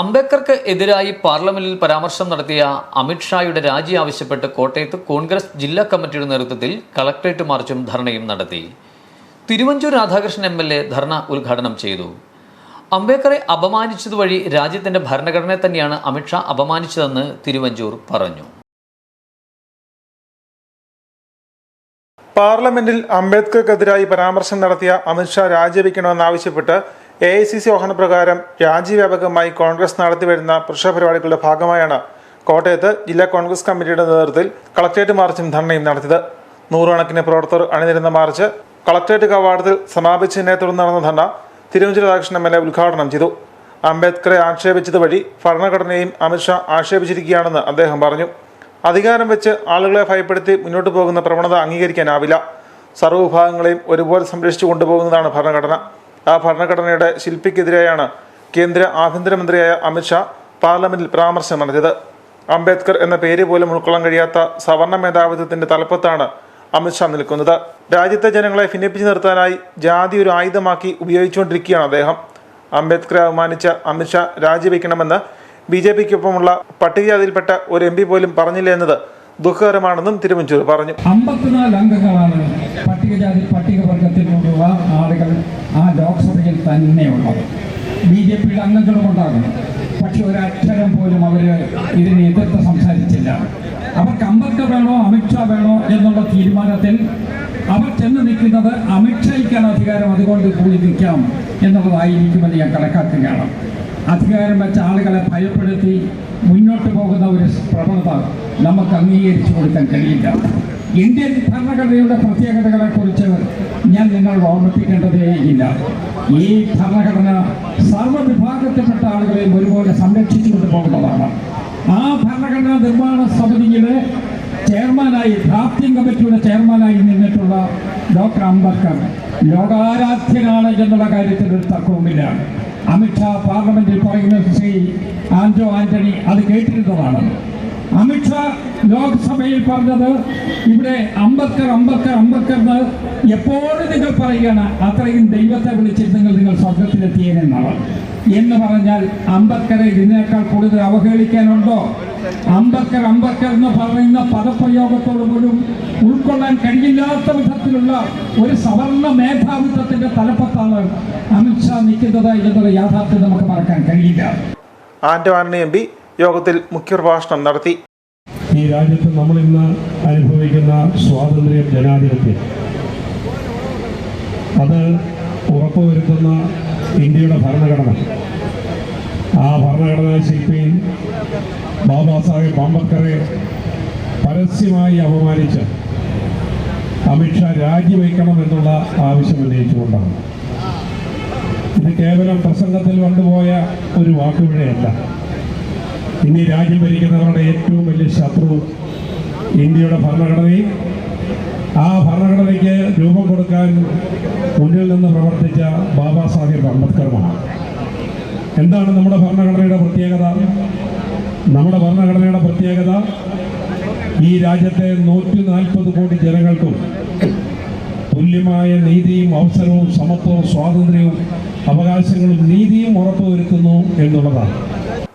അംബേദ്കർക്ക് എതിരായി പാർലമെന്റിൽ പരാമർശം നടത്തിയ അമിത്ഷായുടെ രാജി ആവശ്യപ്പെട്ട് കോട്ടയത്ത് കോൺഗ്രസ് ജില്ലാ കമ്മിറ്റിയുടെ നേതൃത്വത്തിൽ കളക്ടറേറ്റ് മാർച്ചും ധർണയും നടത്തി. Thiruvanchoor Radhakrishnan M L A ധർണ ഉദ്ഘാടനം ചെയ്തു. അംബേദ്കറെ അപമാനിച്ചതുവഴി രാജ്യത്തിന്റെ ഭരണഘടനയെ തന്നെയാണ് അമിത്ഷാ അപമാനിച്ചതെന്ന് തിരുവഞ്ചൂർ പറഞ്ഞു. പാർലമെന്റിൽ അംബേദ്കർക്കെതിരായി പരാമർശം നടത്തിയ അമിത്ഷാ രാജിവെക്കണമെന്നാവശ്യപ്പെട്ട് എ ഐ സി സി പ്രകാരം രാജ്യവ്യാപകമായി കോൺഗ്രസ് നടത്തിവരുന്ന പരിപാടികളുടെ ഭാഗമായാണ് കോട്ടയത്ത് ജില്ലാ കോൺഗ്രസ് കമ്മിറ്റിയുടെ നേതൃത്വത്തിൽ കളക്ട്രേറ്റ് മാർച്ചും ധർണയും നടത്തിയത്. നൂറുകണക്കിന് പ്രവർത്തകർ അണിനിരുന്ന മാർച്ച് കളക്ട്രേറ്റ് കവാടത്തിൽ സമാപിച്ചതിനെ തുടർന്ന് നടന്ന ധർണ Thiruvanchoor Radhakrishnan M L A ഉദ്ഘാടനം ചെയ്തു. അംബേദ്കറെ ആക്ഷേപിച്ചത് വഴി ഭരണഘടനയും അമിത്ഷാ ആക്ഷേപിച്ചിരിക്കുകയാണെന്ന് അദ്ദേഹം പറഞ്ഞു. അധികാരം വെച്ച് ആളുകളെ ഭയപ്പെടുത്തി മുന്നോട്ട് പോകുന്ന പ്രവണത അംഗീകരിക്കാനാവില്ല. സർവവിഭാഗങ്ങളെയും ഒരുപോലെ സംരക്ഷിച്ചു കൊണ്ടുപോകുന്നതാണ് ഭരണഘടന. ആ ഭരണഘടനയുടെ ശില്പിക്കെതിരെയാണ് കേന്ദ്ര ആഭ്യന്തരമന്ത്രിയായ അമിത്ഷാ പാർലമെന്റിൽ പരാമർശം നടത്തിയത്. അംബേദ്കർ എന്ന പേര് പോലും ഉൾക്കൊള്ളാൻ കഴിയാത്ത സവർണ മേധാവിത്വത്തിന്റെ തലപ്പത്താണ് അമിത്ഷാ നിൽക്കുന്നത്. രാജ്യത്തെ ജനങ്ങളെ ഭിന്നിപ്പിച്ചു നിർത്താനായി ജാതി ഒരു ആയുധമാക്കി ഉപയോഗിച്ചുകൊണ്ടിരിക്കുകയാണ് അദ്ദേഹം. അംബേദ്കറെ അപമാനിച്ച അമിത്ഷാ രാജിവെക്കണമെന്ന് ബി ജെ പിക്കൊപ്പമുള്ള പട്ടികജാതിയിൽപ്പെട്ട ഒരു എം പി പോലും പറഞ്ഞില്ല എന്നത് ദുഃഖകരമാണെന്നും തിരുവഞ്ചൂർ പറഞ്ഞു. അമ്പത്തിനാല് അംഗങ്ങളാണ് പട്ടികജാതി പട്ടികവർഗത്തിലുള്ള ആളുകൾ ആ ലോക്സഭയിൽ തന്നെയുള്ളത്. ബി ജെ പിയുടെ അംഗങ്ങളും ഉണ്ടാകും. പക്ഷെ ഒരക്ഷരം പോലും അവർ ഇതിനെ എതിർത്ത് സംസാരിച്ചില്ല. അവർക്ക് അംബേദ്കർ വേണോ അമിത്ഷാ വേണോ എന്നുള്ള തീരുമാനത്തിൽ അവർ ചെന്ന് നിൽക്കുന്നത് അമിത്ഷയ്ക്കാണ് അധികാരം. അതുകൊണ്ട് കൂടി നിൽക്കാം എന്നുള്ളതായിരിക്കുമെന്ന് ഞാൻ കണക്കാക്കുകയാണ്. അധികാരം വെച്ച ആളുകളെ ഭയപ്പെടുത്തി മുന്നോട്ട് പോകുന്ന ഒരു പ്രവണത നമുക്ക് അംഗീകരിച്ചു കൊടുക്കാൻ കഴിയില്ല. ഇന്ത്യൻ ഭരണഘടനയുടെ പ്രത്യേകതകളെക്കുറിച്ച് ഞാൻ നിങ്ങളോട് ഓർമ്മിപ്പിക്കേണ്ടതേയില്ല ഈ ഭരണഘടന സർവവിഭാഗത്തിൽപ്പെട്ട ആളുകളെയും ഒരുപോലെ സംരക്ഷിച്ചുകൊണ്ട് പോകുന്നതാണ് ആ ഭരണഘടനാ നിർമ്മാണ സമിതിയിലെ ചെയർമാനായി ഡ്രാഫ്റ്റിംഗ് കമ്മിറ്റിയുടെ ചെയർമാനായി നിന്നിട്ടുള്ള ഡോക്ടർ അംബേദ്കർ ലോകാരാധ്യനാണ് എന്നുള്ള കാര്യത്തിൽ ഒരു തർക്കവുമില്ല. അമിത്ഷാ പാർലമെന്റിൽ പറയുന്ന ശ്രീ ആന്റോ ആന്റണി അത് കേട്ടിരുന്നതാണ്. അമിത്ഷാ ലോക്സഭയിൽ പറഞ്ഞത് ഇവിടെ അംബേദ്കർ അംബേദ്കർ അംബേദ്കർ എന്ന് എപ്പോഴും നിങ്ങൾ പറയുകയാണ്. അത്രയും ദൈവത്തെ വിളിച്ചിട്ട് നിങ്ങൾ നിങ്ങൾ സ്വർഗത്തിലെത്തിയെന്നാണ് എന്ന് പറഞ്ഞാൽ അംബേദ്കറെ ഇതിനേക്കാൾ കൂടുതൽ അവഹേളിക്കാനുണ്ടോ? അംബേദ്കർ അംബേദ്കർ എന്ന് പറയുന്ന പദപ്രയോഗത്തോട് പോലും ഉൾക്കൊള്ളാൻ കഴിയില്ലാത്ത വിധത്തിലുള്ള ഒരു സവർണ മേധാവിത്വത്തിന്റെ തലപ്പത്താണ് അമിത്ഷാ നിൽക്കുന്നത് എന്നുള്ള യാഥാർത്ഥ്യം നമുക്ക് മറക്കാൻ കഴിയില്ല. ആന്റോ ആന്റണി എം പി യോഗത്തിൽ മുഖ്യപ്രഭാഷണം നടത്തി. ഈ രാജ്യത്ത് നമ്മൾ ഇന്ന് അനുഭവിക്കുന്ന സ്വാതന്ത്ര്യം ജനാധിപത്യം. അത് ഉറപ്പുവരുത്തുന്ന ഇന്ത്യയുടെ ഭരണഘടന. ആ ഭരണഘടനാ ശില്പി ബാബാ സാഹേബ് അംബേദ്കറെ പരസ്യമായി അപമാനിച്ച് അമിത്ഷാ രാജിവെക്കണം എന്നുള്ള ആവശ്യം ഉന്നയിച്ചുകൊണ്ടാണ്. ഇത് കേവലം പ്രസംഗത്തിൽ കൊണ്ടുപോയ ഒരു വാക്കുപിഴയല്ല ഇനി രാജ്യം ഭരിക്കുന്നവരുടെ ഏറ്റവും വലിയ ശത്രു ഇന്ത്യയുടെ ഭരണഘടനയും ആ ഭരണഘടനയ്ക്ക് രൂപം കൊടുക്കാൻ മുന്നിൽ നിന്ന് പ്രവർത്തിച്ച ബാബാ സാഹേബ് അംബേദ്കറുമാണ്. എന്താണ് നമ്മുടെ ഭരണഘടനയുടെ പ്രത്യേകത? നമ്മുടെ ഭരണഘടനയുടെ പ്രത്യേകത ഈ രാജ്യത്തെ നൂറ്റി നാൽപ്പത് കോടി ജനങ്ങൾക്കും തുല്യമായ നീതിയും അവസരവും സമത്വവും സ്വാതന്ത്ര്യവും അവകാശങ്ങളും നീതിയും ഉറപ്പുവരുത്തുന്നു എന്നുള്ളതാണ്.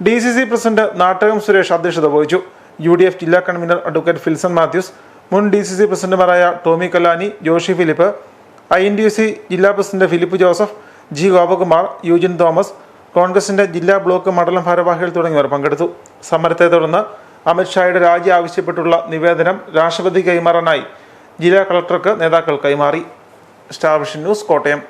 D C C president Nattakam Suresh അധ്യക്ഷത വഹിച്ചു. യു ഡി എഫ് ജില്ലാ കൺവീനർ അഡ്വക്കേറ്റ് ഫിൽസൺ മാത്യൂസ് മുൻ ഡി സി സി പ്രസിഡന്റുമാരായ Tomy Kallani Joshy Philip I N D C ജില്ലാ പ്രസിഡന്റ് ഫിലിപ്പ് ജോസഫ് ജി ഗോപകുമാർ യൂജിൻ തോമസ് കോൺഗ്രസിന്റെ ജില്ലാ ബ്ലോക്ക് മണ്ഡലം ഭാരവാഹികൾ തുടങ്ങിയവർ പങ്കെടുത്തു. സമരത്തെ തുടർന്ന് അമിത്ഷായുടെ രാജി ആവശ്യപ്പെട്ടുള്ള നിവേദനം രാഷ്ട്രപതി കൈമാറാനായി ജില്ലാ കളക്ടർക്ക് നേതാക്കൾ കൈമാറി. Star vision news Kottayam.